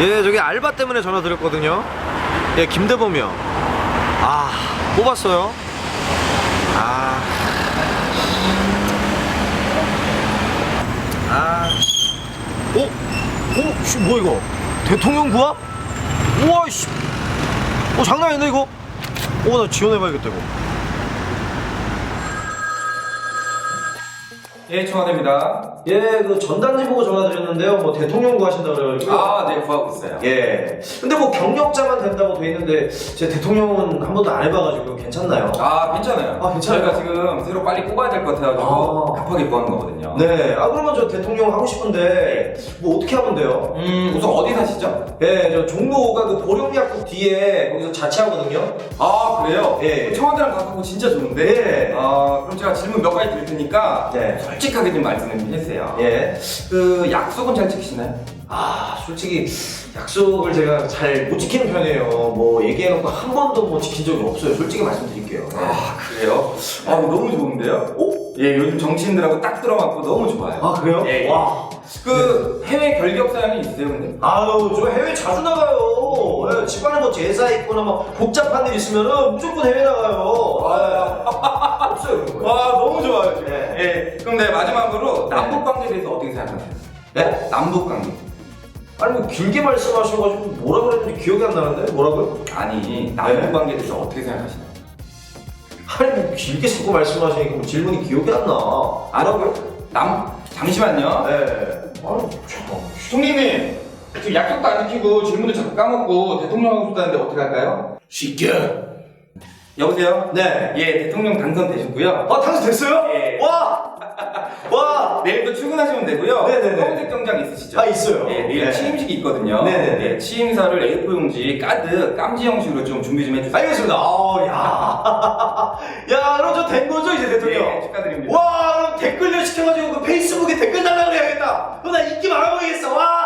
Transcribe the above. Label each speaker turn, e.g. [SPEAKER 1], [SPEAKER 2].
[SPEAKER 1] 예, 저기 알바 때문에 전화 드렸거든요. 예, 김대범이요. 아, 뽑았어요. 아. 아. 오? 오? 씨, 뭐야, 이거? 대통령 부합? 우와, 씨. 어, 장난 아닌데, 이거? 오, 나 지원해봐야겠다, 이거.
[SPEAKER 2] 예, 청와대입니다.
[SPEAKER 1] 예, 그 전단지 보고 전화드렸는데요. 뭐 대통령 구하신다고 그래가지고.
[SPEAKER 2] 아, 네, 구하고 있어요.
[SPEAKER 1] 예. 근데 뭐 경력자만 된다고 돼 있는데 제 대통령은 한 번도 안 해봐가지고 괜찮나요?
[SPEAKER 2] 아, 괜찮아요.
[SPEAKER 1] 아, 괜찮아요?
[SPEAKER 2] 저희가 지금 새로 빨리 뽑아야 될 것 같아가지고
[SPEAKER 1] 아.
[SPEAKER 2] 급하게 구하는 거거든요.
[SPEAKER 1] 네. 아 그러면 저 대통령 하고 싶은데 뭐 어떻게 하면 돼요?
[SPEAKER 2] 음, 우선 어디 사시죠?
[SPEAKER 1] 예, 저 종로가 그 보령약국 뒤에 거기서 자취하거든요.
[SPEAKER 2] 아, 그래요?
[SPEAKER 1] 예.
[SPEAKER 2] 청와대랑 가깝고 진짜 좋은데?
[SPEAKER 1] 예.
[SPEAKER 2] 아, 그럼 제가 질문 몇 가지 드릴 테니까
[SPEAKER 1] 네.
[SPEAKER 2] 솔직하게 좀 말씀을 좀 해주세요.
[SPEAKER 1] 예.
[SPEAKER 2] 그 약속은 잘 지키시나요?
[SPEAKER 1] 아 솔직히 약속을 제가 잘 못 지키는 편이에요. 뭐 얘기해놓고 한 번도 뭐 지킨 적이 없어요. 솔직히 말씀드릴게요. 예.
[SPEAKER 2] 아, 그래요? 아, 너무 좋은데요?
[SPEAKER 1] 오?
[SPEAKER 2] 예, 요즘 정치인들하고 딱 들어맞고 너무 좋아요.
[SPEAKER 1] 아 그래요?
[SPEAKER 2] 예, 예.
[SPEAKER 1] 와.
[SPEAKER 2] 그 해외 결격 사연이 있으세요, 근데?
[SPEAKER 1] 아유, 저 해외 자주 나가요. 예, 집안에 뭐 제사 있거나 뭐 복잡한 일 있으면은 무조건 해외 나가요. 아, 없어요 그런 거.
[SPEAKER 2] 와, 너무 좋아요, 지금.
[SPEAKER 1] 네.
[SPEAKER 2] 예. 그럼 네, 마지막으로 남북 관계에 대해서 어떻게 생각하세요?
[SPEAKER 1] 네?
[SPEAKER 2] 남북 관계.
[SPEAKER 1] 아니 뭐 길게 말씀하셔가지고 뭐라 그랬는지 기억이 안 나는데 뭐라고요?
[SPEAKER 2] 아니, 남북
[SPEAKER 1] 네.
[SPEAKER 2] 관계에 대해서 어떻게 생각하시나요?
[SPEAKER 1] 아니 뭐 길게 자꾸 말씀하시니까 뭐 질문이 기억이 안 나. 뭐라고요?
[SPEAKER 2] 남, 잠시만요.
[SPEAKER 1] 네. 아니 참.
[SPEAKER 2] 총리님, 지금 약속도 안 지키고 질문도 자꾸 까먹고 대통령 하고 싶다는데 어떻게 할까요?
[SPEAKER 1] 시켜.
[SPEAKER 2] 여보세요?
[SPEAKER 1] 네.
[SPEAKER 2] 예, 대통령 당선되셨고요.
[SPEAKER 1] 아 당선됐어요?
[SPEAKER 2] 예.
[SPEAKER 1] 와. 와.
[SPEAKER 2] 내일도 출근하시면 되고요.
[SPEAKER 1] 네네네.
[SPEAKER 2] 검은색 정장 있으시죠?
[SPEAKER 1] 아 있어요.
[SPEAKER 2] 예, 내일
[SPEAKER 1] 네.
[SPEAKER 2] 취임식이 있거든요.
[SPEAKER 1] 네네네.
[SPEAKER 2] 네, 취임사를 A4 용지 가득 깜지 형식으로 좀 준비 좀 해주세요.
[SPEAKER 1] 알겠습니다. 아, 야. 야, 그럼 저 된 거죠, 이제 대통령?
[SPEAKER 2] 네, 축하드립니다.
[SPEAKER 1] 와, 그럼 댓글려 시켜가지고 그 페이스북에 댓글 달라 그래야겠다. 그럼 나 인기 많아 보이겠어. 와. 야,